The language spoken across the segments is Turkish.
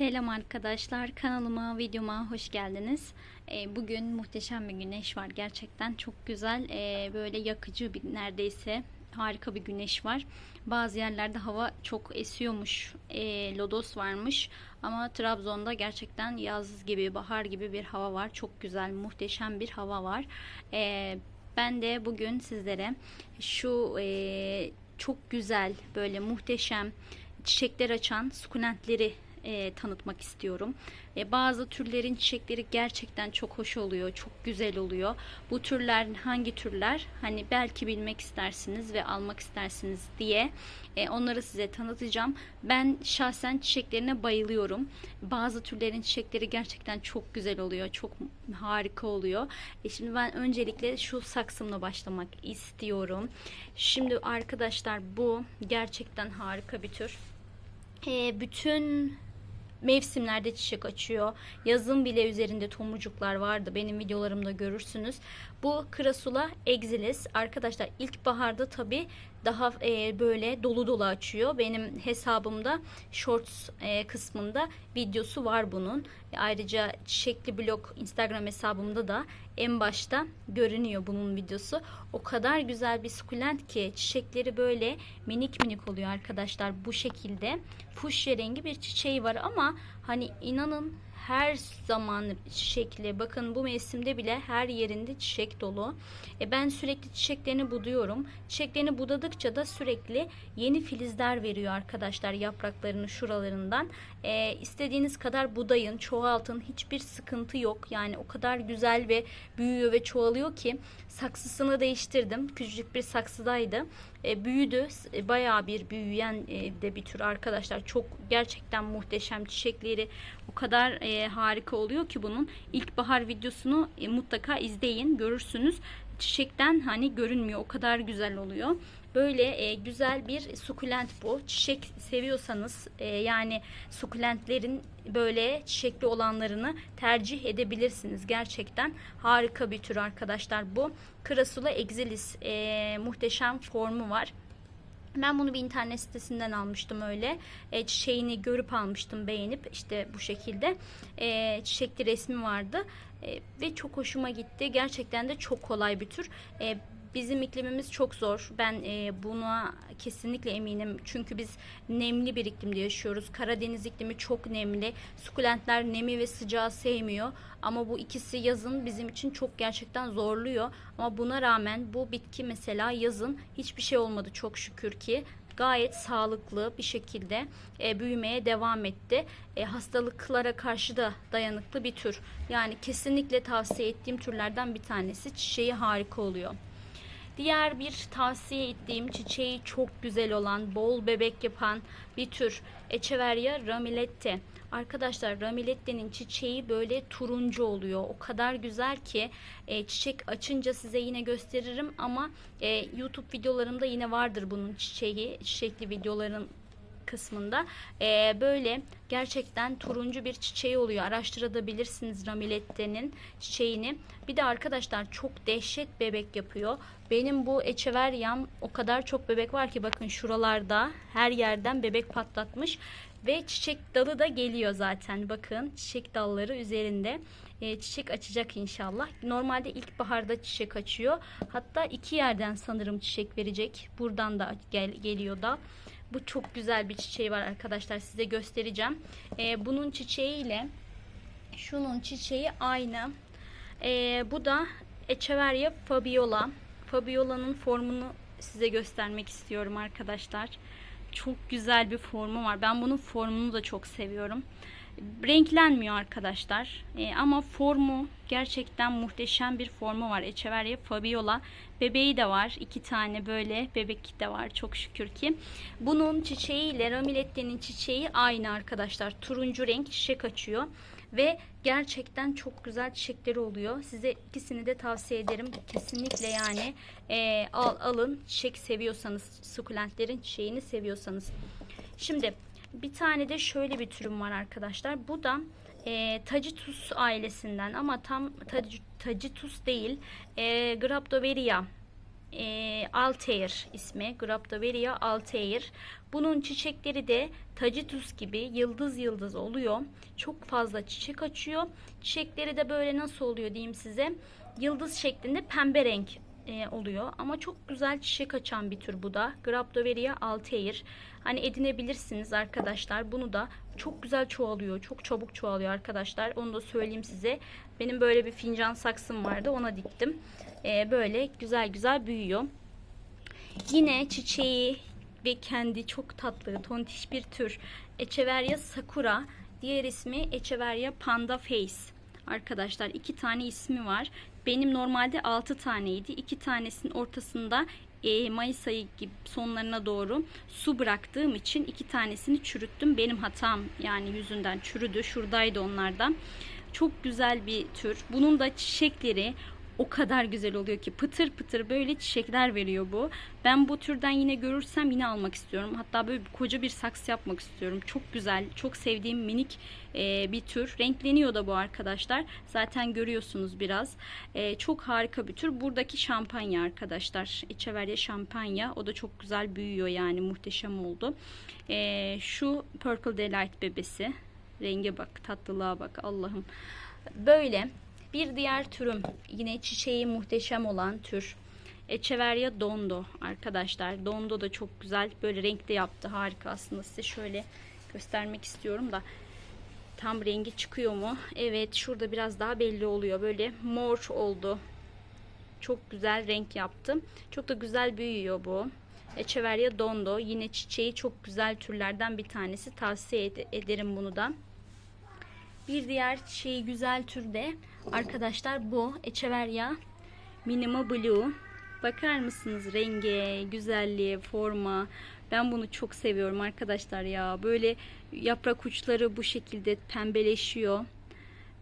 Selam arkadaşlar kanalıma videoma hoş geldiniz. Ee, Bugün muhteşem bir güneş var gerçekten çok güzel Ee, böyle yakıcı bir neredeyse harika bir güneş var. Bazı yerlerde hava çok esiyormuş ee, lodos varmış ama Trabzon'da gerçekten yaz gibi bahar gibi bir hava var. Çok güzel muhteşem bir hava var. Ben de bugün sizlere şu çok güzel böyle muhteşem çiçekler açan sukulentleri e, tanıtmak istiyorum. E, bazı türlerin çiçekleri gerçekten çok hoş oluyor, çok güzel oluyor. Bu türler hangi türler? Hani belki bilmek istersiniz ve almak istersiniz diye e, onları size tanıtacağım. Ben şahsen çiçeklerine bayılıyorum. Bazı türlerin çiçekleri gerçekten çok güzel oluyor, çok harika oluyor. E, şimdi ben öncelikle şu saksımla başlamak istiyorum. Şimdi arkadaşlar bu gerçekten harika bir tür. E, bütün mevsimlerde çiçek açıyor. Yazın bile üzerinde tomurcuklar vardı. Benim videolarımda görürsünüz. Bu Krasula exilis. Arkadaşlar ilkbaharda tabi daha e, böyle dolu dolu açıyor. Benim hesabımda shorts e, kısmında videosu var bunun. E, ayrıca çiçekli blog Instagram hesabımda da en başta görünüyor bunun videosu. O kadar güzel bir sukulent ki çiçekleri böyle minik minik oluyor arkadaşlar bu şekilde. Fuşya rengi bir çiçeği var ama hani inanın her zaman çiçekli. Bakın bu mevsimde bile her yerinde çiçek dolu. E ben sürekli çiçeklerini buduyorum. Çiçeklerini budadıkça da sürekli yeni filizler veriyor arkadaşlar yapraklarını şuralarından. E, istediğiniz kadar budayın, çoğaltın. Hiçbir sıkıntı yok. Yani o kadar güzel ve büyüyor ve çoğalıyor ki saksısını değiştirdim. Küçücük bir saksıdaydı. E, büyüdü. E, bayağı bir büyüyen e, de bir tür arkadaşlar. Çok gerçekten muhteşem çiçekleri o kadar e, harika oluyor ki bunun. İlkbahar videosunu e, mutlaka izleyin görürsünüz. Çiçekten hani görünmüyor o kadar güzel oluyor. Böyle e, güzel bir sukulent bu. Çiçek seviyorsanız e, yani sukulentlerin böyle çiçekli olanlarını tercih edebilirsiniz. Gerçekten harika bir tür arkadaşlar bu. Krasula exilis e, muhteşem formu var ben bunu bir internet sitesinden almıştım öyle. E, çiçeğini görüp almıştım beğenip işte bu şekilde. E, çiçekli resmi vardı. E, ve çok hoşuma gitti. Gerçekten de çok kolay bir tür. E, Bizim iklimimiz çok zor. Ben e, buna kesinlikle eminim. Çünkü biz nemli bir iklimde yaşıyoruz. Karadeniz iklimi çok nemli. Sukulentler nemi ve sıcağı sevmiyor. Ama bu ikisi yazın bizim için çok gerçekten zorluyor. Ama buna rağmen bu bitki mesela yazın hiçbir şey olmadı çok şükür ki gayet sağlıklı bir şekilde e, büyümeye devam etti. E, hastalıklara karşı da dayanıklı bir tür. Yani kesinlikle tavsiye ettiğim türlerden bir tanesi. Çiçeği harika oluyor. Diğer bir tavsiye ettiğim çiçeği çok güzel olan, bol bebek yapan bir tür Echeveria ramilette. Arkadaşlar ramilette'nin çiçeği böyle turuncu oluyor. O kadar güzel ki e, çiçek açınca size yine gösteririm ama e, YouTube videolarımda yine vardır bunun çiçeği, çiçekli videoların kısmında e, böyle gerçekten turuncu bir çiçeği oluyor. Araştırabilirsiniz Ramilette'nin çiçeğini. Bir de arkadaşlar çok dehşet bebek yapıyor. Benim bu Echeveryam o kadar çok bebek var ki bakın şuralarda her yerden bebek patlatmış. Ve çiçek dalı da geliyor zaten. Bakın çiçek dalları üzerinde e, çiçek açacak inşallah. Normalde ilkbaharda çiçek açıyor. Hatta iki yerden sanırım çiçek verecek. Buradan da gel, geliyor da. Bu çok güzel bir çiçeği var arkadaşlar. Size göstereceğim. E, bunun çiçeğiyle şunun çiçeği aynı. E, bu da Echeveria fabiola. Fabiola'nın formunu size göstermek istiyorum arkadaşlar. Çok güzel bir formu var. Ben bunun formunu da çok seviyorum. Renklenmiyor arkadaşlar. E, ama formu gerçekten muhteşem bir formu var. Echeveria Fabiola. Bebeği de var. iki tane böyle bebek de var çok şükür ki. Bunun çiçeği ile Ramilette'nin çiçeği aynı arkadaşlar. Turuncu renk çiçek açıyor. Ve gerçekten çok güzel çiçekleri oluyor. Size ikisini de tavsiye ederim. Kesinlikle yani e, al, alın. Çiçek seviyorsanız, sukulentlerin çiçeğini seviyorsanız. Şimdi bir tane de şöyle bir türüm var arkadaşlar. Bu da e, Tacitus ailesinden ama tam Tacitus değil. E, Graptoveria e, Altair ismi. Graptoveria Altair. Bunun çiçekleri de tacitus gibi yıldız yıldız oluyor. Çok fazla çiçek açıyor. Çiçekleri de böyle nasıl oluyor diyeyim size. Yıldız şeklinde pembe renk e, oluyor. Ama çok güzel çiçek açan bir tür bu da. Graptoveria Altair. Hani edinebilirsiniz arkadaşlar. Bunu da çok güzel çoğalıyor. Çok çabuk çoğalıyor arkadaşlar. Onu da söyleyeyim size. Benim böyle bir fincan saksım vardı. Ona diktim. E, böyle güzel güzel büyüyor. Yine çiçeği ve kendi çok tatlı, tontiş bir tür. Echeveria sakura. Diğer ismi Echeveria panda face. Arkadaşlar iki tane ismi var. Benim normalde 6 taneydi. İki tanesinin ortasında e, Mayıs ayı gibi sonlarına doğru su bıraktığım için iki tanesini çürüttüm. Benim hatam yani yüzünden çürüdü. Şuradaydı onlardan. Çok güzel bir tür. Bunun da çiçekleri o kadar güzel oluyor ki pıtır pıtır böyle çiçekler veriyor bu. Ben bu türden yine görürsem yine almak istiyorum. Hatta böyle koca bir saksı yapmak istiyorum. Çok güzel, çok sevdiğim minik e, bir tür. Renkleniyor da bu arkadaşlar. Zaten görüyorsunuz biraz. E, çok harika bir tür. Buradaki şampanya arkadaşlar. Echeveria şampanya. O da çok güzel büyüyor yani muhteşem oldu. E, şu Purple Delight bebesi. Renge bak, tatlılığa bak Allah'ım. Böyle bir diğer türüm yine çiçeği muhteşem olan tür. Echeveria Dondo arkadaşlar. Dondo da çok güzel. Böyle renkte yaptı. Harika aslında. Size şöyle göstermek istiyorum da tam rengi çıkıyor mu? Evet şurada biraz daha belli oluyor. Böyle mor oldu. Çok güzel renk yaptı. Çok da güzel büyüyor bu. Echeveria Dondo. Yine çiçeği çok güzel türlerden bir tanesi. Tavsiye ed- ederim bunu da. Bir diğer şey güzel türde arkadaşlar bu Echeveria Minima Blue. Bakar mısınız renge, güzelliğe, forma. Ben bunu çok seviyorum arkadaşlar ya. Böyle yaprak uçları bu şekilde pembeleşiyor.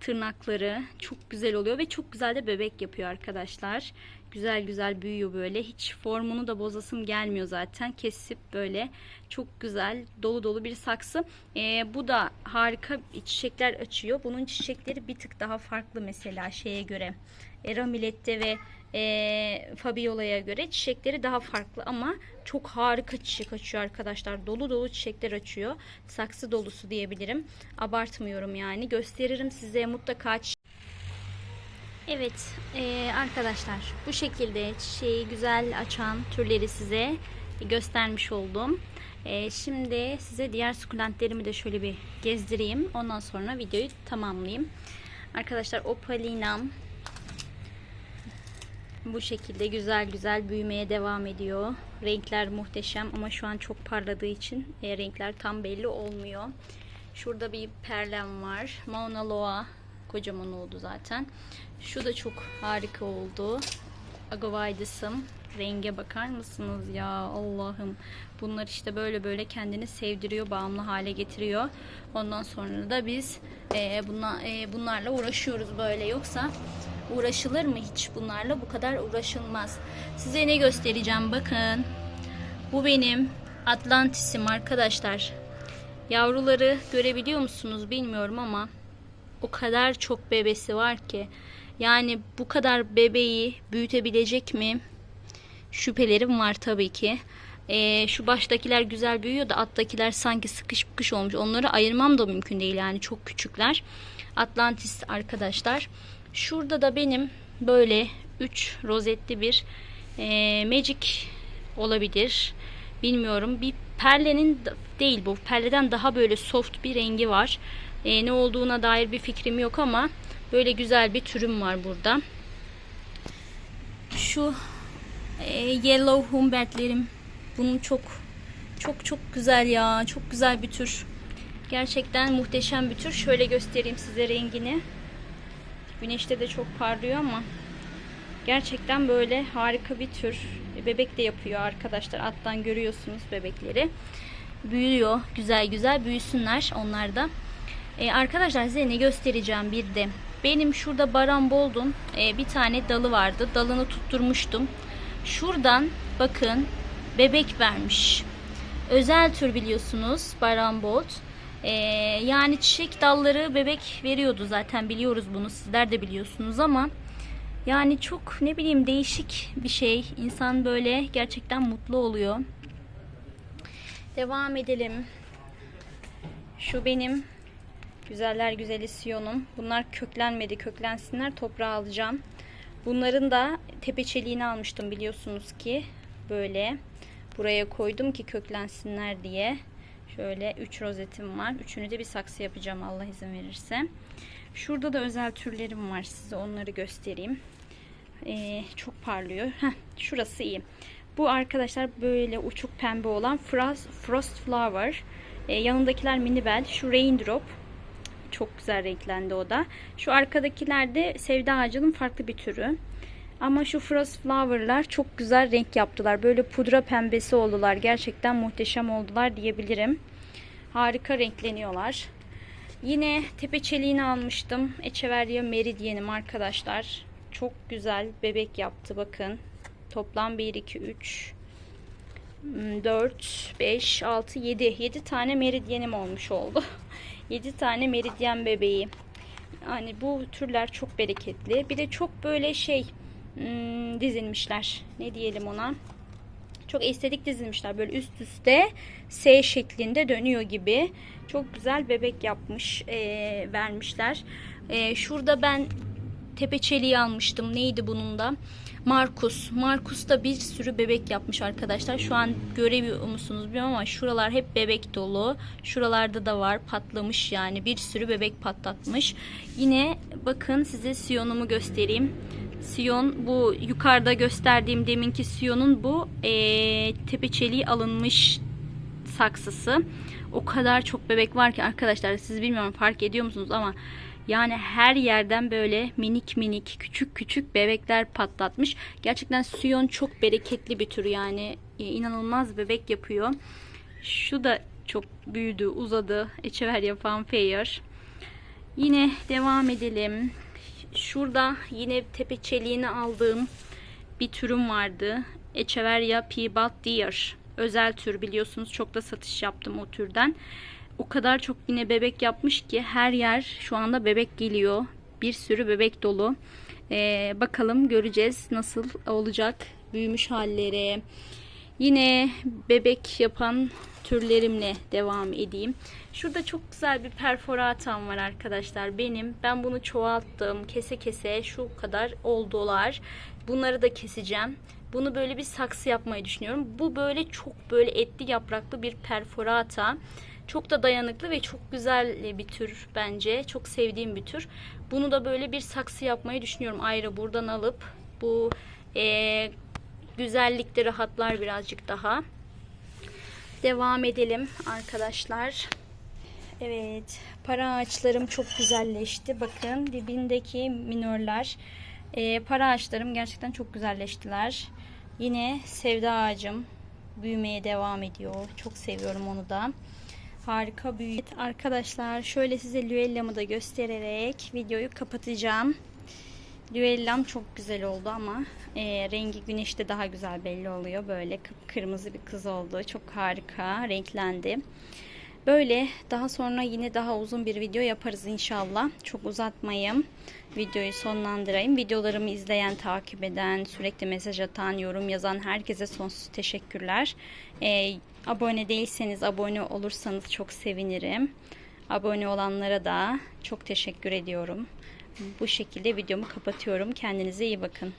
Tırnakları çok güzel oluyor ve çok güzel de bebek yapıyor arkadaşlar. Güzel güzel büyüyor böyle. Hiç formunu da bozasım gelmiyor zaten. Kesip böyle çok güzel dolu dolu bir saksı. Ee, bu da harika çiçekler açıyor. Bunun çiçekleri bir tık daha farklı mesela şeye göre. Eramilette ve e, Fabiola'ya göre çiçekleri daha farklı ama çok harika çiçek açıyor arkadaşlar. Dolu dolu çiçekler açıyor. Saksı dolusu diyebilirim. Abartmıyorum yani. Gösteririm size mutlaka Evet e, arkadaşlar bu şekilde çiçeği güzel açan türleri size göstermiş oldum. E, şimdi size diğer sukulentlerimi de şöyle bir gezdireyim. Ondan sonra videoyu tamamlayayım. Arkadaşlar opalinam bu şekilde güzel güzel büyümeye devam ediyor. Renkler muhteşem ama şu an çok parladığı için e, renkler tam belli olmuyor. Şurada bir perlem var. Mauna Loa kocaman oldu zaten. Şu da çok harika oldu. Agavidis'ım. Renge bakar mısınız ya Allah'ım. Bunlar işte böyle böyle kendini sevdiriyor, bağımlı hale getiriyor. Ondan sonra da biz e, bunla, e, bunlarla uğraşıyoruz böyle. Yoksa uğraşılır mı hiç bunlarla? Bu kadar uğraşılmaz. Size ne göstereceğim bakın. Bu benim Atlantis'im arkadaşlar. Yavruları görebiliyor musunuz bilmiyorum ama o kadar çok bebesi var ki. Yani bu kadar bebeği büyütebilecek mi? Şüphelerim var tabii ki. Ee, şu baştakiler güzel büyüyor da alttakiler sanki sıkış sıkış olmuş. Onları ayırmam da mümkün değil yani çok küçükler. Atlantis arkadaşlar. Şurada da benim böyle 3 rozetli bir e, Magic olabilir. Bilmiyorum. Bir perlenin değil bu. Perleden daha böyle soft bir rengi var. E, ne olduğuna dair bir fikrim yok ama böyle güzel bir türüm var burada. Şu e, yellow humbertlerim bunun çok çok çok güzel ya. Çok güzel bir tür. Gerçekten muhteşem bir tür. Şöyle göstereyim size rengini. Güneşte de çok parlıyor ama gerçekten böyle harika bir tür. Bebek de yapıyor arkadaşlar. Alttan görüyorsunuz bebekleri. Büyüyor. Güzel güzel büyüsünler onlar da. Ee, arkadaşlar size ne göstereceğim bir de. Benim şurada Baran Bold'un e, bir tane dalı vardı. Dalını tutturmuştum. Şuradan bakın bebek vermiş. Özel tür biliyorsunuz Baran Bold. Ee, yani çiçek dalları bebek veriyordu zaten biliyoruz bunu. Sizler de biliyorsunuz ama Yani çok ne bileyim değişik bir şey. İnsan böyle gerçekten mutlu oluyor. Devam edelim. Şu benim güzeller güzeli siyonum. Bunlar köklenmedi. Köklensinler toprağa alacağım. Bunların da tepeçeliğini almıştım biliyorsunuz ki. Böyle buraya koydum ki köklensinler diye. Şöyle 3 rozetim var. Üçünü de bir saksı yapacağım Allah izin verirse. Şurada da özel türlerim var. Size onları göstereyim. Ee, çok parlıyor. Heh, şurası iyi. Bu arkadaşlar böyle uçuk pembe olan Frost, Frost Flower. Ee, yanındakiler mini bell. Şu Raindrop. Çok güzel renklendi o da. Şu arkadakiler de sevda ağacının farklı bir türü. Ama şu Frost Flower'lar çok güzel renk yaptılar. Böyle pudra pembesi oldular. Gerçekten muhteşem oldular diyebilirim. Harika renkleniyorlar. Yine tepe çeliğini almıştım. Echeveria Meridian'im arkadaşlar. Çok güzel bebek yaptı bakın. Toplam 1, 2, 3, 4, 5, 6, 7. 7 tane meridyenim olmuş oldu. 7 tane meridyen bebeği. Yani bu türler çok bereketli. Bir de çok böyle şey hmm, dizilmişler. Ne diyelim ona? Çok estetik dizilmişler. Böyle üst üste S şeklinde dönüyor gibi. Çok güzel bebek yapmış, e, vermişler. E, şurada ben tepe çeliği almıştım. Neydi bunun da? Markus. Markus da bir sürü bebek yapmış arkadaşlar. Şu an göremiyor musunuz bilmiyorum ama şuralar hep bebek dolu. Şuralarda da var patlamış yani bir sürü bebek patlatmış. Yine bakın size siyonumu göstereyim. Siyon bu yukarıda gösterdiğim deminki siyonun bu ee, tepe alınmış saksısı. O kadar çok bebek var ki arkadaşlar siz bilmiyorum fark ediyor musunuz ama yani her yerden böyle minik minik küçük küçük bebekler patlatmış. Gerçekten Siyon çok bereketli bir tür yani e, inanılmaz bebek yapıyor. Şu da çok büyüdü, uzadı. Echeveria fanfare. Yine devam edelim. Şurada yine tepe çeliğini aldığım bir türüm vardı. Echeveria Peabody Deer. Özel tür biliyorsunuz. Çok da satış yaptım o türden o kadar çok yine bebek yapmış ki her yer şu anda bebek geliyor. Bir sürü bebek dolu. Ee, bakalım göreceğiz nasıl olacak büyümüş halleri. Yine bebek yapan türlerimle devam edeyim. Şurada çok güzel bir perforatam var arkadaşlar benim. Ben bunu çoğalttım. Kese kese şu kadar oldular. Bunları da keseceğim. Bunu böyle bir saksı yapmayı düşünüyorum. Bu böyle çok böyle etli yapraklı bir perforata. Çok da dayanıklı ve çok güzel bir tür bence. Çok sevdiğim bir tür. Bunu da böyle bir saksı yapmayı düşünüyorum. Ayrı buradan alıp bu e, güzellikte rahatlar birazcık daha. Devam edelim arkadaşlar. Evet para ağaçlarım çok güzelleşti. Bakın dibindeki minörler. E, para ağaçlarım gerçekten çok güzelleştiler. Yine sevda ağacım büyümeye devam ediyor. Çok seviyorum onu da. Harika büyük. Arkadaşlar şöyle size Luella'mı da göstererek videoyu kapatacağım. Luella'm çok güzel oldu ama e, rengi güneşte daha güzel belli oluyor. Böyle kırmızı bir kız oldu. Çok harika renklendi. Böyle daha sonra yine daha uzun bir video yaparız inşallah. Çok uzatmayayım. Videoyu sonlandırayım. Videolarımı izleyen, takip eden, sürekli mesaj atan, yorum yazan herkese sonsuz teşekkürler. Ee, abone değilseniz abone olursanız çok sevinirim. Abone olanlara da çok teşekkür ediyorum. Bu şekilde videomu kapatıyorum. Kendinize iyi bakın.